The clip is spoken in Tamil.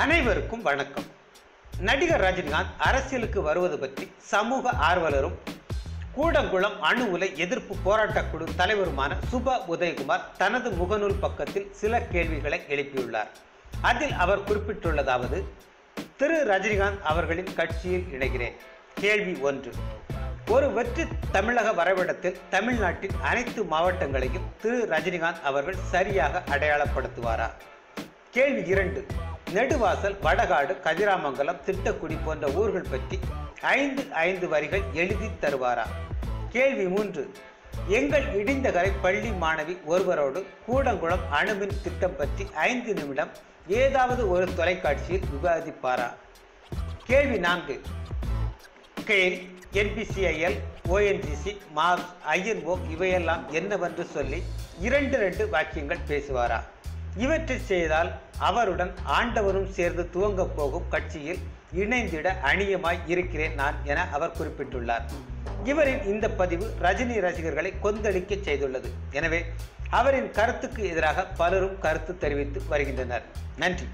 அனைவருக்கும் வணக்கம். நடிகர் ரஜினிகாந்த் அரசியலுக்கு வருவது பற்றி சமூக ஆர்வலரும் கூடங்குளம் அணு உலை எதிர்ப்பு போராட்டக் குழு தலைவருமான சுபா உதயகுமார் தனது முகநூல் பக்கத்தில் சில கேள்விகளை எழுப்பியுள்ளார். அதில் அவர் குறிப்பிட்டுள்ளதாவது திரு ரஜினிகாந்த் அவர்களின் கட்சியில் இணைகிறேன். கேள்வி ஒன்று ஒரு வெற்றி தமிழக வரைபடத்தில் தமிழ்நாட்டின் அனைத்து மாவட்டங்களையும் திரு ரஜினிகாந்த் அவர்கள் சரியாக அடையாளப்படுத்துவாரா? கேள்வி இரண்டு நெடுவாசல் வடகாடு கதிராமங்கலம் திட்டக்குடி போன்ற ஊர்கள் பற்றி ஐந்து ஐந்து வரிகள் எழுதி தருவாரா? கேள்வி மூன்று. எங்கள் இடிந்தகரை பள்ளி மாணவி ஒருவரோடு கூடங்குளம் அணுமின் திட்டம் பற்றி ஐந்து நிமிடம் ஏதாவது ஒரு தொலைக்காட்சியில் விவாதிப்பாரா? கேள்வி நான்கு. கேல் என்பிசிஐஎல் ஓஎன்ஜிசி மார்க்ஸ் ஐஎன்ஓ இவையெல்லாம் என்னவென்று சொல்லி இரண்டு ரெண்டு வாக்கியங்கள் பேசுவாரா? இவற்றை செய்தால் அவருடன் ஆண்டவரும் சேர்ந்து துவங்கப் போகும் கட்சியில் இணைந்திட அணியமாய் இருக்கிறேன் நான் என அவர் குறிப்பிட்டுள்ளார். இவரின் இந்த பதிவு ரஜினி ரசிகர்களை கொந்தளிக்க செய்துள்ளது. எனவே அவரின் கருத்துக்கு எதிராக பலரும் கருத்து தெரிவித்து வருகின்றனர். நன்றி.